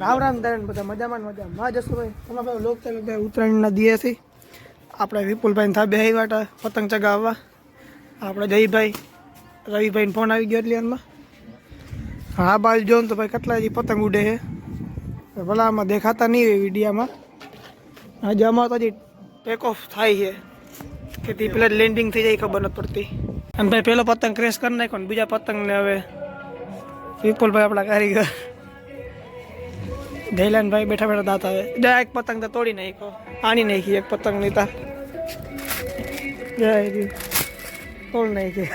રામ રામ દરેન બધા મજામાં ને મજામાં. જશો ભાઈ? તમે ભાઈ લોક ચાલુ ભાઈ ઉત્તરાયણના દિવસે આપણે વિપુલભાઈ થા બે વાટા પતંગ ચગાવવા. આપણે જયભાઈ રવિભાઈને ફોન આવી ગયો એટલે એમાં હા બાજુ જો ને તો ભાઈ કેટલા જે પતંગ ઉડે છે. ભલા આમાં દેખાતા નહીં હોય વિડીયામાં. આજે આમાં તો હજી ટેક ઓફ થાય છે. કે તે પેલા લેન્ડિંગ થઈ જાય ખબર નથી પડતી. અને ભાઈ પેલો પતંગ ક્રેશ કરી નાખ્યો ને બીજા પતંગને હવે વિપુલભાઈ આપણા કારીગર. ગઈલાન ભાઈ બેઠા બેઠા દાંત આવે. જય એક પતંગ તો તોડી નાખ્યો. આણી નાખી એક પતંગની તા. જય તોડ નાખી.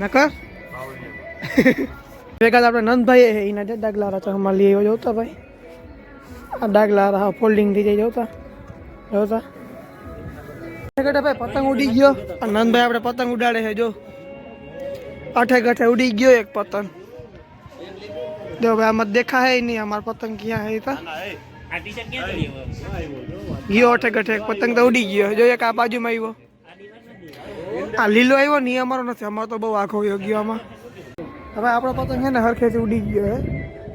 નકર? ભેગા આપણે નંદભાઈ એના જે ડાગલા રાચા અમાર લઈ આવ્યો જોતા ભાઈ. આ ડાગલા હા ફોલ્ડિંગ થઈ જાય જોતા. જોતા. ભાઈ, પતંગ ઉડી ગયો. નંદભાઈ આપણે પતંગ ઉડાડે છે, જો. અઠે ગઠે ઉડી ગયો એક પતંગ. જો ભાઈ આમાં દેખા હે નહીં અમાર પતંગ ક્યાં હે તા ગયો અઠેક અઠેક પતંગ તો ઉડી ગયો જોઈએ એક આ બાજુમાં આવ્યો આ લીલો આવ્યો નહીં અમારો નથી અમારો તો બહુ આખો ગયો ગયો આમાં હવે આપણો પતંગ છે ને હરખેથી ઉડી ગયો હે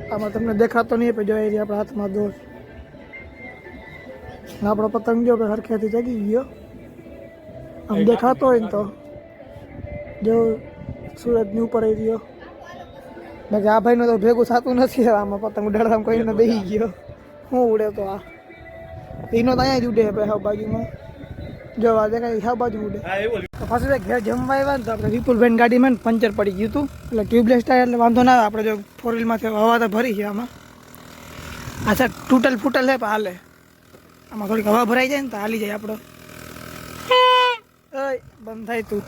આમાં તમને દેખાતો નહીં પણ જો આપણા હાથમાં દોર આપણો પતંગ જો ભાઈ હરખેથી જગી ગયો આમ દેખાતો હોય ને તો જો સુરતની ઉપર આવી રહ્યો બાકી આ ભાઈનું તો ભેગું થતું નથી આમાં પતંગ ઉડાડવામાં કોઈને બેસી ગયો. હું ઉડે તો આ. એનો તો અહીંયા જ ઉડે ભાઈ હા બાજુમાં જો આ દેખાય હા બાજુ ઉડે તો પાછું ભાઈ ઘેર જમવા આવ્યા ને તો આપણે વિપુલભાઈ ગાડીમાં ને પંચર પડી ગયું હતું. એટલે ટ્યુબલેસ ટાયર એટલે વાંધો ના આવે આપણે જો ફોર વ્હીલમાંથી હવા તો ભરી છે આમાં. અચ્છા તૂટલ ફૂટલ છે પણ હાલે આમાં થોડીક હવા ભરાઈ જાય ને તો હાલી જાય આપણો. બંધ થાય તું.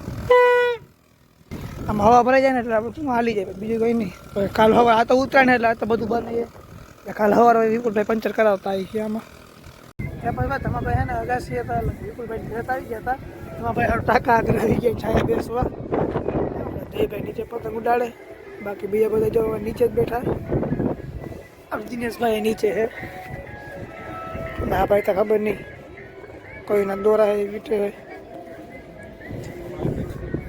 આમ હવા ભરાઈ જાય ને એટલે શું હાલી જાય? બીજું કંઈ નહીં. કાલ હવા આ તો ઉતરાય એટલે આ તો બધું બને એટલે કાલ હવાર વિપુલભાઈ પંચર કરાવતા આવી ગયા આમાં. ત્યાં ભાઈ ને અગાસી હતા વિપુલભાઈ ઘરે આવી ગયા હતા. તમારા ભાઈ હારું ટાંકા આગળ આવી ગયા, છાયા બેસવા. જયભાઈ નીચે પતંગ ઉડાડે. બાકી બીજા બધા જો નીચે જ બેઠા. દિનેશભાઈ નીચે છે. ના ભાઈ તો ખબર નહીં. કોઈના દોરા હે, વીટે હે.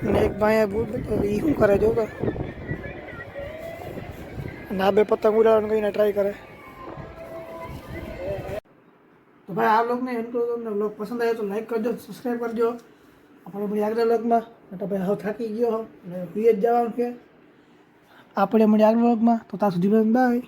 ને એક ભાઈ બૂટ એ શું કરે જો કે? અને આ બે પતંગ ઉડાડવાનું કહીને ટ્રાય કરે. તો ભાઈ આ બ્લોગને એમ તો તમને બ્લોગ પસંદ આવ્યો તો લાઈક કરજો સબસ્ક્રાઈબ કરજો. આપણે મળી આગળ બ્લોગમાં તો ભાઈ હવે થાકી ગયો અને હુઈ જ જવાનું છે. આપણે મળી આગળ બ્લોગમાં તો ત્યાં સુધી બાય